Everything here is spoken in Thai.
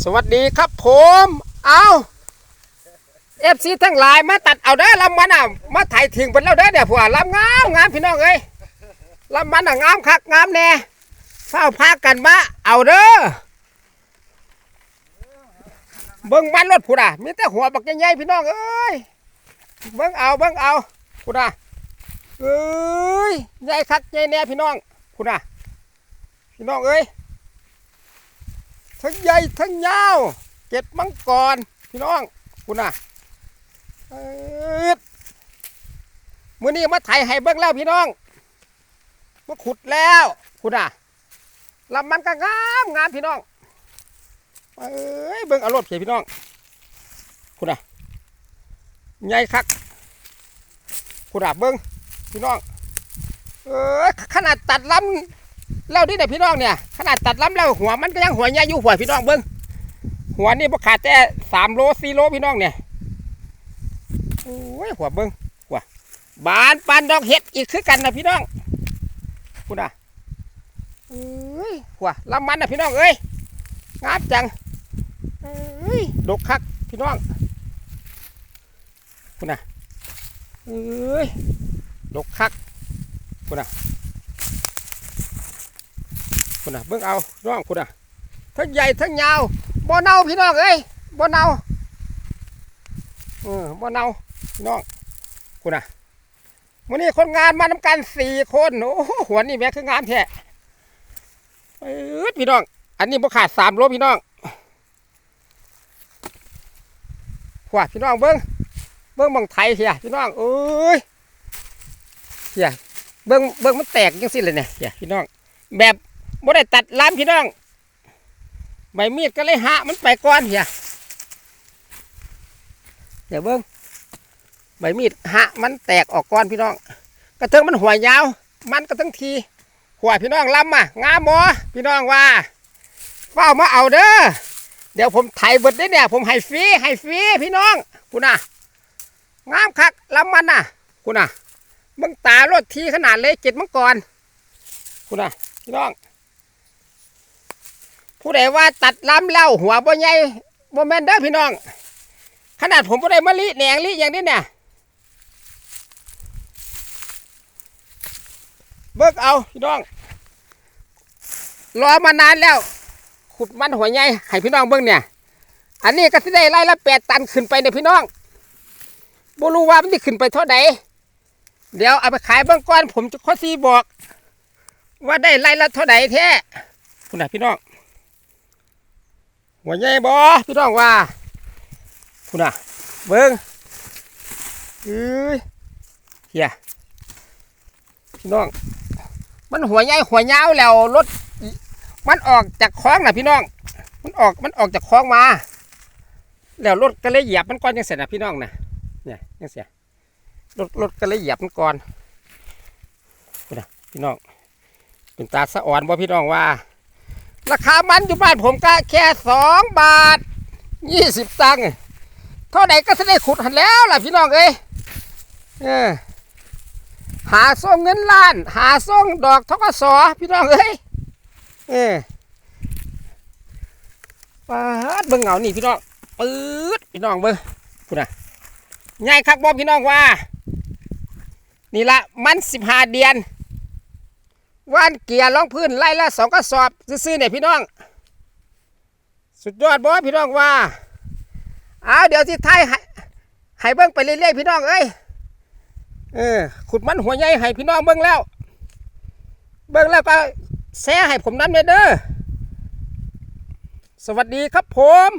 สวัสดีครับผมเอาเอฟซีทั้งหลายมาตัดเอาเด้อลำมันอะมาถ่ายถึงเป็นแล้วเด้อเดี๋ยวผัวลำงามงามพี่น้องเอ้ยลำมันอะงามคักงามแน่เฝ้าพากันมาเอาเด้อเบิ้งมันรถผู้อะมีแต่หัวบักใหญ่ๆพี่น้องเอ้ยเบิ้งเอาเบิ้งเอาผู้อะเอ้ยใหญ่คักใหญ่แน่พี่น้องผู้อะพี่น้องเอ้ย ทั้งใหญ่ทั้งยาวเก็ดมังกรพี่น้องคุณน่ะเมื้อนี้มาไถให้เบิ่งแล้วพี่น้องมาขุดแล้วคุณน่ะลำมันก็งามงามพี่น้องเอ้ยเบิ่งอารมณ์เสียพี่น้องคุณน่ะใหญ่คักคุณน่ะเบิ่งพี่น้องเอ้ยขนาดตัดลำ แล้วนี่เนี่ยพี่น้องเนี่ยขนาดตัดล้ำแล้วหัวมันก็ยังหัวใหญ่อยู่หัวพี่น้องเบิ้งหัวนี่บ่ขาดแต่สามโลสี่โลพี่น้องเนี่ยโอ้ยหัวเบิ้งหัวบานปานดอกเห็ดอีกคือกันนะพี่น้องคุณอะเอ้ยหัวลำมันนะพี่น้องเอ้ยงามจังเอ้ยดกคักพี่น้องคุณอะเอ้ยดกคักคุณ คน่ะเบิ่งเอาน้องคุณน่ะทั้งใหญ่ทั้งยาวบ่เน่าพี่น้องเอ้ยบ่เน่าเออบ่เน่าพี่น้องคุณน่ะวันนี้คนงานมานำกันสี่คนโอ้โหหัวนี่แม่คืองามแท้เอ้ยพี่น้อง อันนี้บ่ขาดสามโลพี่น้องขวาพี่น้องเบิ่งเบิ่งบังไทยเสียพี่น้องเอ้ยเสียเบิ่งเบิ่งมันแตกจังสิเลยเนี่ยเสียพี่น้องแบบ บ่ได้ตัดล้ำพี่น้อง ใบมีดก็เลยหะมันไปก่อนเฮียเดี๋ยวเบิ้งใบมีดหะมันแตกออกก่อนพี่น้อง กระเทิงมันหัวยาว มันก็ทั้งที หัวพี่น้องล้ำอะงามบ่พี่น้องว่าเฝ้ามาเอาเด้อ เดี๋ยวผมไถเบิดได้เนี่ย ผมให้ฟรีให้ฟรีพี่น้องกูน่ะ งามคักล้ำมันน่ะกูน่ะมึงตารถทีขนาดเล็กเจ็ดมังกรกูน่ะพี่น้อง ผู้ใดว่าตัดล้ำแล้วหัวบ่ใหญ่บ่แม่นเด้อพี่น้อง ขนาดผมบ่ได้มะลิแหนงลิอย่างนี้เนี่ยเบิกเอาพี่น้องรอมานานแล้ว ขุดมันหัวใหญ่ให้พี่น้องเบิ่งเนี่ย อันนี้ก็สิได้ไล่ละแปดตันขึ้นไปเนี่ยพี่น้องบ่รู้ว่ามันจะขึ้นไปเท่าใดเดี๋ยวเอาไปขายเบื้องก่อนผมจะข้อซีบอก ว่าได้ไล่ละเท่าใดแท้คุณน่ะพี่น้อง หัวใหญ่บ่พี่น้องว่าคุณน่ะเบิ้งเอ้ยเฮียพี่น้อง มันหัวใหญ่หัวยาวแล้วรถมันออกจากคลองน่ะพี่น้อง มันออกมันออกจากคลองมา แล้วรถก็เลยเหยียบมันก่อนยังเสร็จนะพี่น้องนะเนี่ยยังเสียรถรถก็เลยเหยียบมันก่อนคุณน่ะพี่น้องเป็นตาสะอ่อนบ่พี่น้องว่า ราคามันอยู่บ้านผมก็แค่สองบาทยี่สิบตังค์เท่าไหร่ก็จะได้ขุดหันแล้วล่ะพี่น้องเอ้ยเออหาส่งเงินล้าน หาส่งดอกทกสพี่น้องเอ้ยเออปาดเบิ่งเหงานี่พี่น้องปื๊ดพี่น้องเบิ่งพูดนะง่ายคักบ่พี่น้องว่า นี่ละมันสิบห้าเดือน ว่านเกียร์รองพื้นไล่ละสองกระสอบซื้อๆเนี่ยพี่น้อง สุดยอดบอพี่น้องว่าเอาเดี๋ยวที่ไทยให้ให้เบิ้งไปเรื่อยๆพี่น้องเอ้ยเออขุดมันหัวใหญ่ให้พี่น้องเบิ้งแล้ว เบิ้งแล้วก็แซ่ให้ผมน้ำเด้อสวัสดีครับผม